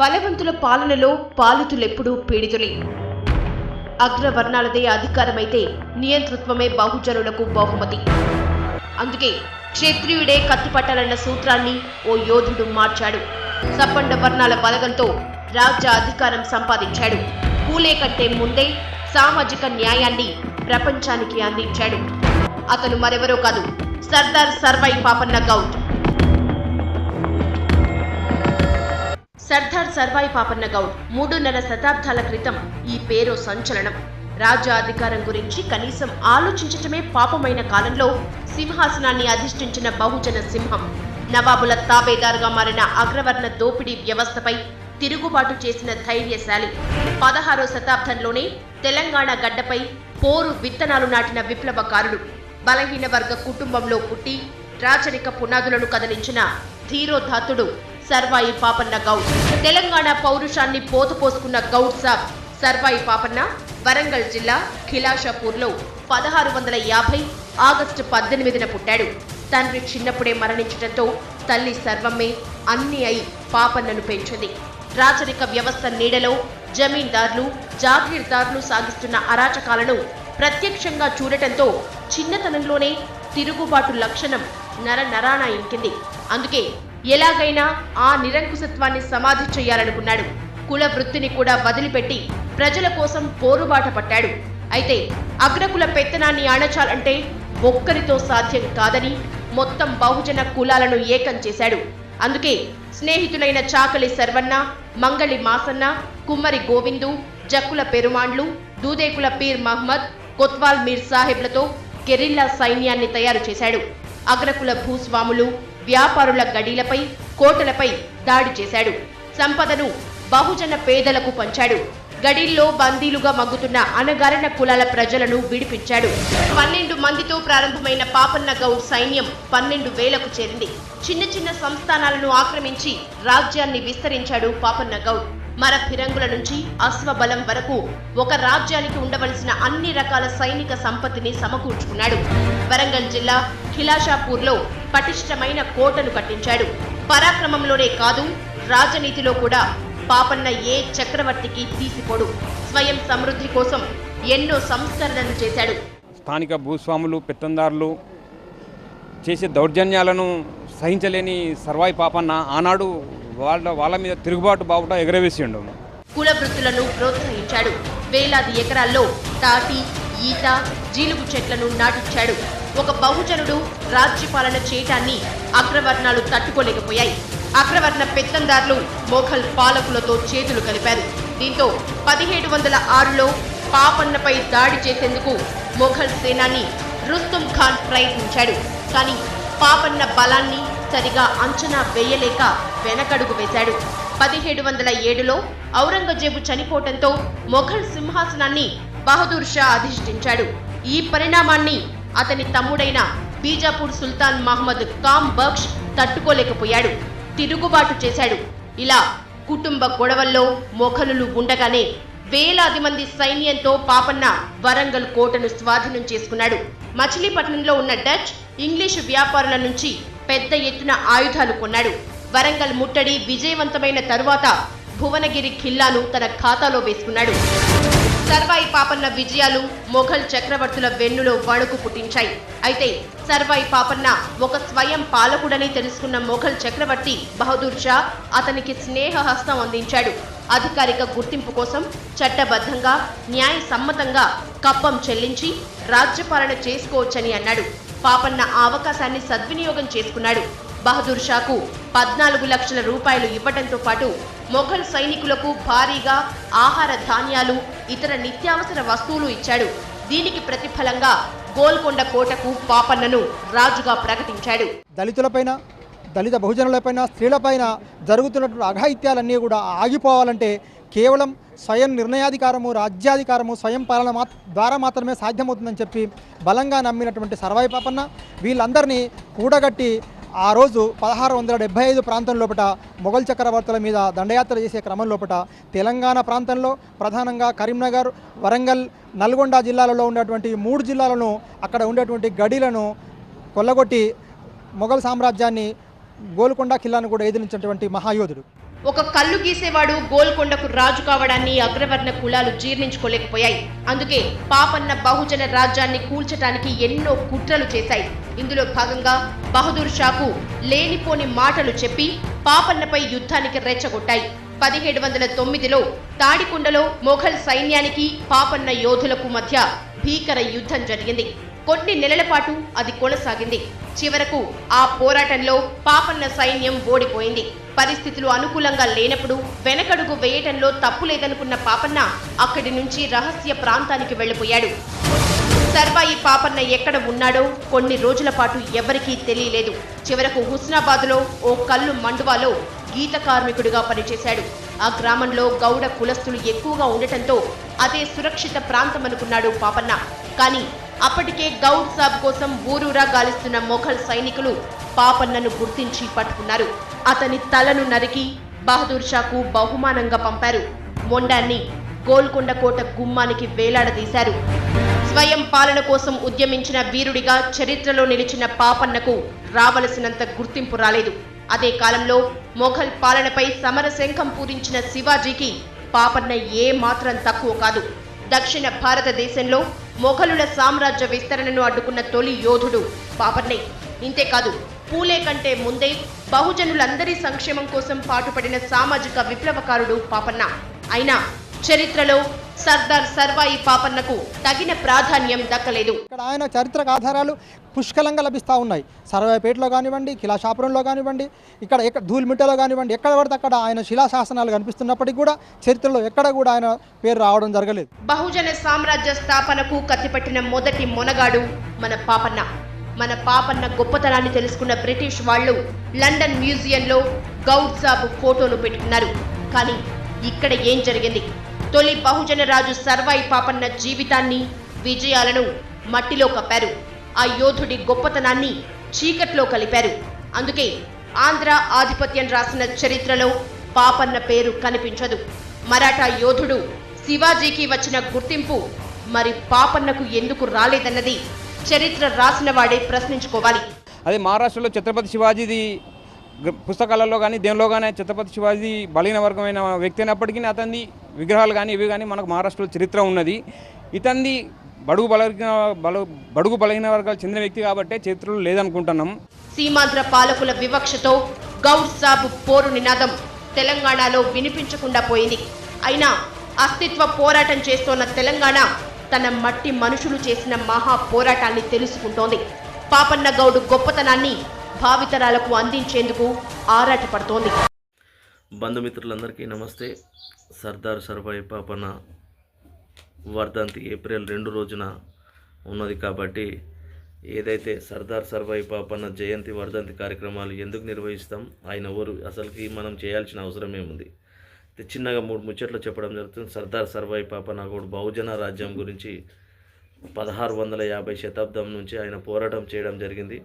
బలవంతుల పాలనలో పాలితులెప్పుడూ పీడితులే. అగ్రవర్ణాలదే అధికారమైతే నియంతృత్వమే బహుజనులకు బహుమతి. అందుకే క్షత్రియుడే కత్తిపట్టాలన్న సూత్రాన్ని ఓ యోధుడు మార్చాడు. సప్పండ వర్ణాల బలగంతో రాజ్య అధికారం సంపాదించాడు. పూలే కంటే ముందే సామాజిక న్యాయాన్ని ప్రపంచానికి అందించాడు. అతను మరెవరో కాదు సర్దార్ సర్వై పాపన్న గౌడ్. సర్దార్ సర్వాయి పాపన్న గౌడ్ మూడున్నర శతాబ్దాల క్రితం ఈ పేరు సంచలనం. రాజ్య అధికారం గురించి కనీసం ఆలోచించటమే పాపమైన కాలంలో సింహాసనాన్ని అధిష్ఠించిన బహుజన సింహం. నవాబుల తాబేదారుగా మారిన అగ్రవర్ణ దోపిడీ వ్యవస్థపై తిరుగుబాటు చేసిన ధైర్యశాలి. పదహారో శతాబ్దంలోనే తెలంగాణ గడ్డపై పోరు విత్తనాలు నాటిన విప్లవకారుడు బలహీన వర్గ కుటుంబంలో పుట్టి రాచరిక పునాదులను కదిలించిన ధీరోధాతుడు సర్వాయి పాపన్న గౌడ్. తెలంగాణ పౌరుషాన్ని పోతపోసుకున్న గౌడ్ సాబ్. సర్వాయి పాపన్న వరంగల్ జిల్లా ఖిలాషాపూర్లో పదహారు వందల యాభై ఆగస్టు పద్దెనిమిదిన పుట్టాడు. తండ్రి చిన్నప్పుడే మరణించడంతో తల్లి సర్వమే అన్ని అయి పాపన్నను పెంచింది. రాచరిక వ్యవస్థ నీడలో జమీందార్లు జాగీర్దార్లు సాగిస్తున్న అరాచకాలను ప్రత్యక్షంగా చూడటంతో చిన్నతనంలోనే తిరుగుబాటు లక్షణం నర నరాన ఇంకింది. అందుకే ఎలాగైనా ఆ నిరంకుశత్వాన్ని సమాధి చేయాలనుకున్నాడు. కుల వృత్తిని కూడా వదిలిపెట్టి ప్రజల కోసం పోరుబాట పట్టాడు. అయితే అగ్రకుల పెత్తనాన్ని అణచాలంటే ఒక్కరితో సాధ్యం కాదని మొత్తం బహుజన కులాలను ఏకం చేశాడు. అందుకే స్నేహితులైన చాకలి శర్వన్న మంగళి మాసన్న కుమ్మరి గోవిందు జక్కుల పెరుమాండ్లు దూదేకుల పీర్ మహ్మద్ కొత్వాల్ మీర్ సాహెబ్లతో గెరిల్లా సైన్యాన్ని తయారు చేశాడు. అగ్రకుల భూస్వాములు వ్యాపారుల గడీలపై కోటలపై దాడి చేశాడు. సంపదను బహుజన పేదలకు పంచాడు. గడిల్లో బందీలుగా మగ్గుతున్న అనగరణ కులాల ప్రజలను విడిపించాడు. పన్నెండు మందితో ప్రారంభమైన పాపన్న గౌడ్ సైన్యం పన్నెండు వేలకు చేరింది. చిన్న చిన్న సంస్థానాలను ఆక్రమించి రాజ్యాన్ని విస్తరించాడు పాపన్న గౌడ్. మర ఫిరంగుల నుంచి అశ్వబలం వరకు ఒక రాజ్యానికి ఉండవలసిన అన్ని రకాల సైనిక సంపత్తిని సమకూర్చుకున్నాడు. వరంగల్ జిల్లా ఖిలాషాపూర్లో పటిష్టమైన కోటను కట్టించాడు. పరాక్రమంలోనే కాదు రాజనీతిలో కూడా పాపన్న ఏ చక్రవర్తికి తీసిపోడు. స్వయం సమృద్ధి కోసం ఎన్నో సంస్కరణలు చేశాడు. స్థానిక భూస్వాములు పెత్తందారులు చేసే దౌర్జన్యాలను సహించలేని సర్వాయి పాపన్న ఆనాడు వాళ్ళ వాళ్ళ మీద తిరుగుబాటు బావుట ఎగరవేసిండు. కుల వృత్తులను ప్రోత్సహించాడు. వేలాది ఎకరాల్లో తాటి ఈత జీలుగు చెట్లను నాటించాడు. ఒక బహుజనుడు రాజ్యపాలన చేయటాన్ని అగ్రవర్ణాలు తట్టుకోలేకపోయాయి. అగ్రవర్ణ పెత్తందారులు మొఘల్ పాలకులతో చేతులు కలిపారు. దీంతో పదిహేడు వందల ఆరులో పాపన్నపై దాడి చేసేందుకు మొఘల్ సేనాని రుస్తుం ఖాన్ ప్రయత్నించాడు. కానీ పాపన్న బలాన్ని సరిగా అంచనా వేయలేక వెనకడుగు వేశాడు. పదిహేడు వందల ఏడులో ఔరంగజేబు చనిపోవటంతో మొఘల్ సింహాసనాన్ని బహదూర్ షా అధిష్ఠించాడు. ఈ పరిణామాన్ని అతని తమ్ముడైన బీజాపూర్ సుల్తాన్ మహమ్మద్ కామ్ బక్ష్ తట్టుకోలేకపోయాడు. తిరుగుబాటు చేశాడు. ఇలా కుటుంబ గొడవల్లో మొఘలులు ఉండగానే వేలాది మంది సైన్యంతో పాపన్న వరంగల్ కోటను స్వాధీనం చేసుకున్నాడు. మచిలీపట్నంలో ఉన్న డచ్ ఇంగ్లీషు వ్యాపారుల నుంచి పెద్ద ఎత్తున ఆయుధాలు కొన్నాడు. వరంగల్ ముట్టడి విజయవంతమైన తరువాత భువనగిరి ఖిల్లాను తన ఖాతాలో వేసుకున్నాడు. సర్వాయి పాపన్న విజయాలు మొఘల్ చక్రవర్తుల వెన్నులో వణుకు పుట్టించాయి. అయితే సర్వాయి పాపన్న ఒక స్వయం పాలకుడని తెలుసుకున్న మొఘల్ చక్రవర్తి బహదూర్ షా అతనికి స్నేహహస్తం అందించాడు. అధికారిక గుర్తింపు కోసం చట్టబద్ధంగా న్యాయ సమ్మతంగా కప్పం చెల్లించి రాజ్యపాలన చేసుకోవచ్చని అన్నాడు. పాపన్న ఆ అవకాశాన్ని సద్వినియోగం చేసుకున్నాడు. బహదూర్ షాకు పద్నాలుగు లక్షల రూపాయలు ఇవ్వడంతో పాటు మొఘల్ సైనికులకు భారీగా ఆహార ధాన్యాలు ఇతర నిత్యావసర వస్తువులు ఇచ్చాడు. దీనికి ప్రతిఫలంగా గోల్కొండ కోటకు పాపన్నను రాజుగా ప్రకటించాడు. దళితులపైన దళిత బహుజనులపైన స్త్రీలపైన జరుగుతున్నటువంటి అఘాయిత్యాలన్నీ కూడా ఆగిపోవాలంటే కేవలం స్వయం నిర్ణయాధికారము రాజ్యాధికారము స్వయం పాలన మా ద్వారా మాత్రమే సాధ్యమవుతుందని చెప్పి బలంగా నమ్మినటువంటి సర్వాయి పాపన్న వీళ్ళందరినీ కూడగట్టి ఆ రోజు పదహారు వందల డెబ్బై ఐదు ప్రాంతం లోపల మొఘల్ చక్రవర్తుల మీద దండయాత్ర చేసే క్రమం లోపల తెలంగాణ ప్రాంతంలో ప్రధానంగా కరీంనగర్ వరంగల్ నల్గొండ జిల్లాలలో ఉన్నటువంటి మూడు జిల్లాలను అక్కడ ఉండేటువంటి గడిలను కొల్లగొట్టి మొఘల్ సామ్రాజ్యాన్ని గోల్కొండ ఖిల్లాను కూడా ఎదిరించినటువంటి మహాయోధుడు. ఒక కళ్ళు గీసేవాడు గోల్కొండకు రాజు కావడాన్ని అగ్రవర్ణ కులాలు జీర్ణించుకోలేకపోయాయి. అందుకే పాపన్న బహుజన రాజ్యాన్ని కూల్చటానికి ఎన్నో కుట్రలు చేశాయి. ఇందులో భాగంగా బహదూర్ షాకు లేనిపోని మాటలు చెప్పి పాపన్నపై యుద్ధానికి రెచ్చగొట్టాయి. పదిహేడు వందల తొమ్మిదిలో తాడికొండలో మొఘల్ సైన్యానికి పాపన్న యోధులకు మధ్య భీకర యుద్ధం జరిగింది. కొన్ని నెలల పాటు అది కొనసాగింది. చివరకు ఆ పోరాటంలో పాపన్న సైన్యం ఓడిపోయింది. పరిస్థితులు అనుకూలంగా లేనప్పుడు వెనకడుగు వేయటంలో తప్పు లేదనుకున్న పాపన్న అక్కడి నుంచి రహస్య ప్రాంతానికి వెళ్ళిపోయాడు సర్వాయి పాపన్న ఎక్కడ ఉన్నాడో కొన్ని రోజుల పాటు ఎవరికీ తెలియలేదు. చివరకు హుస్నాబాద్లో ఓ కల్లు మండువాలో గీత కార్మికుడిగా పనిచేశాడు. ఆ గ్రామంలో గౌడ కులస్తులు ఎక్కువగా ఉండటంతో అదే సురక్షిత ప్రాంతం అనుకున్నాడు పాపన్న. కానీ అప్పటికే గౌడ్ సాబ్ కోసం ఊరూరా గాలిస్తున్న మొఘల్ సైనికులు పాపన్నను గుర్తించి పట్టుకున్నారు. అతని తలను నరికి బహదూర్ షాకు బహుమానంగా పంపారు. మొండాన్ని గోల్కొండ కోట గుమ్మానికి వేలాడదీశారు. స్వయం పాలన కోసం ఉద్యమించిన వీరుడిగా చరిత్రలో నిలిచిన పాపన్నకు రావలసినంత గుర్తింపు రాలేదు. అదే కాలంలో మొఘల్ పాలనపై సమరశంఖం పూరించిన శివాజీకి పాపన్న ఏ మాత్రం తక్కువ కాదు. దక్షిణ భారతదేశంలో మొఘలుల సామ్రాజ్య విస్తరణను అడ్డుకున్న తొలి యోధుడు బాబర్నే. ఇంతేకాదు పూలే కంటే ముందే బహుజనులందరి సంక్షేమం కోసం పాటుపడిన సామాజిక విప్లవకారుడు పాపన్న అయినా చరిత్రలో సర్దార్ సర్వాయి పాపన్నకు తగిన ప్రాధాన్యం దక్కలేదు. ఇక్కడ ఆయన చారిత్రక ఆధారాలు పుష్కలంగా లభిస్తూ ఉన్నాయి. సర్వేపేటలో కానివ్వండి కిలాషాపురంలో కానివ్వండి ఇక్కడ ఎక్కడ ధూళిమిట్టలో కానివ్వండి ఎక్కడ పడితే అక్కడ ఆయన శిలాశాసనాలు కనిపిస్తున్నప్పటికీ కూడా చరిత్రలో ఎక్కడ కూడా ఆయన పేరు రావడం జరగలేదు. బహుజన సామ్రాజ్య స్థాపనకు కత్తిపట్టిన మొదటి మొనగాడు మన పాపన్న. మన పాపన్న గొప్పతనాన్ని తెలుసుకున్న బ్రిటిష్ వాళ్ళు లండన్ మ్యూజియంలో గౌడ్ సాబ్ ఫోటోను పెట్టుకున్నారు. కానీ ఇక్కడ ఏం జరిగింది? తొలి బహుజన రాజు సర్వాయి పాపన్న జీవితాన్ని విజయాలను మట్టిలో కప్పారు. ఆ యోధుడి గొప్పతనాన్ని చీకట్లో కలిపారు. అందుకే ఆంధ్ర ఆధిపత్యం రాసిన చరిత్రలో పాపన్న పేరు కనిపించదు. మరాఠా యోధుడు శివాజీకి వచ్చిన గుర్తింపు మరి పాపన్నకు ఎందుకు రాలేదన్నది చరిత్ర రాసిన వాడే ప్రశ్నించుకోవాలి. అదే మహారాష్ట్రలో ఛత్రపతి శివాజీది పుస్తకాలలో కానీ దేనిలో కానీ ఛత్రపతి శివాజీ బలహీన వర్గమైన వ్యక్తి అయినప్పటికీ అతన్ని విగ్రహాలు కానీ ఇవి కానీ మనకు మహారాష్ట్రలో చరిత్ర ఉన్నది. ఇతన్ని బడుగు బలహీన బల బడుగు బలహీన వర్గాలు చెందిన వ్యక్తి కాబట్టే చరిత్రలో లేదనుకుంటున్నాం. సీమాంధ్ర పాలకుల వివక్షతో గౌడ్ సాబ్ పోరు నినాదం తెలంగాణలో వినిపించకుండా పోయింది. అయినా అస్తిత్వ పోరాటం చేస్తోన్న తెలంగాణ తన మట్టి మనుషులు చేసిన మహా పోరాటాన్ని తెలుసుకుంటోంది. పాపన్న గౌడు గొప్పతనాన్ని భావితరాలకు అందించేందుకు ఆరాటపడుతోంది. బంధుమిత్రులందరికీ నమస్తే. సర్దార్ సర్వాయి పాపన వర్ధంతి ఏప్రిల్ రెండు రోజున ఉన్నది కాబట్టి ఏదైతే సర్దార్ సర్వాయి పాపన్న జయంతి వర్ధంతి కార్యక్రమాలు ఎందుకు నిర్వహిస్తాం ఆయన ఎవరు అసలుకి మనం చేయాల్సిన అవసరం ఏముంది? చిన్నగా మూడు ముచ్చట్లు చెప్పడం జరుగుతుంది. సర్దార్ సర్వాయి పాపన్న కూడా బహుజన రాజ్యం గురించి పదహారు వందల యాభై శతాబ్దం నుంచి ఆయన పోరాటం చేయడం జరిగింది.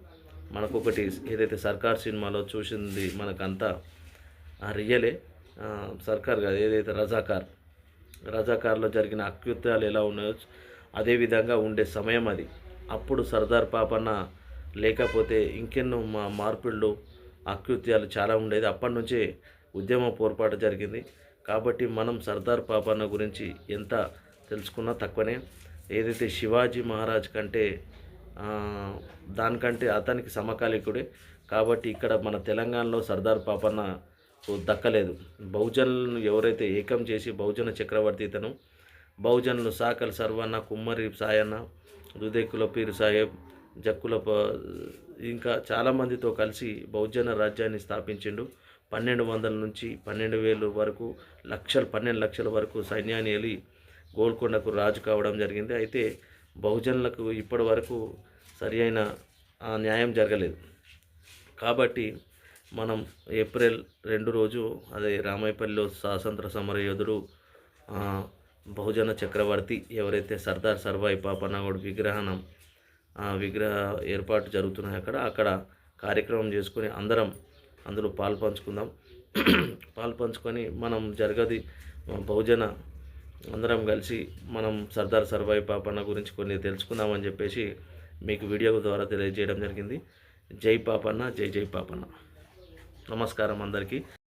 మనకొకటి ఏదైతే సర్కార్ సినిమాలో చూసింది మనకంతా ఆ రియలే. సర్కార్ కాదు ఏదైతే రజాకార్ రజాకార్లో జరిగిన అకృత్యాలు ఎలా ఉన్నాయో అదే విధంగా ఉండే సమయం అది. అప్పుడు సర్దార్ పాపన్న లేకపోతే ఇంకెన్నో మా మార్పిళ్ళు అకృత్యాలు చాలా ఉండేది. అప్పటి నుంచే ఉద్యమ పోర్పాటు జరిగింది. కాబట్టి మనం సర్దార్ పాపన్న గురించి ఎంత తెలుసుకున్నా తక్కువనే. ఏదైతే శివాజీ మహారాజ్ కంటే దానికంటే అతనికి సమకాలికుడే. కాబట్టి ఇక్కడ మన తెలంగాణలో సర్దార్ పాపన్న దక్కలేదు. బహుజనులను ఎవరైతే ఏకం చేసి బహుజన చక్రవర్తి ఇతను బహుజనులు సాకల్ సర్వన్న కుమ్మరి సాయన్న రుదేకుల పీరు సాహెబ్ జక్కుల ఇంకా చాలామందితో కలిసి బహుజన రాజ్యాన్ని స్థాపించిండు. పన్నెండు వందల నుంచి పన్నెండు వేలు వరకు లక్షలు పన్నెండు లక్షల వరకు సైన్యాన్ని వెళ్ళి గోల్కొండకు రాజు కావడం జరిగింది. అయితే బహుజనులకు ఇప్పటి వరకు సరి అయిన ఆ, న్యాయం జరగలేదు. కాబట్టి మనం ఏప్రిల్ రెండు రోజు అదే రామాయపల్లిలో స్వాతంత్ర సమర యోధుడు బహుజన చక్రవర్తి ఎవరైతే సర్దార్ సర్వాయి పాపన్నగౌడ్ విగ్రహణం విగ్రహ ఏర్పాటు జరుగుతున్నాయి అక్కడ అక్కడ కార్యక్రమం చేసుకొని అందరం అందులో పాలు పంచుకుందాం. పాలు పంచుకొని మనం జరగది బహుజన అందరం కలిసి మనం సర్దార్ సర్వాయి పాపన్న గురించి కొన్ని తెలుసుకుందామని చెప్పేసి మీకు వీడియో ద్వారా తెలియజేయడం జరిగింది. జై పాపన్న జై జై పాపన్న. నమస్కారం అందరికీ.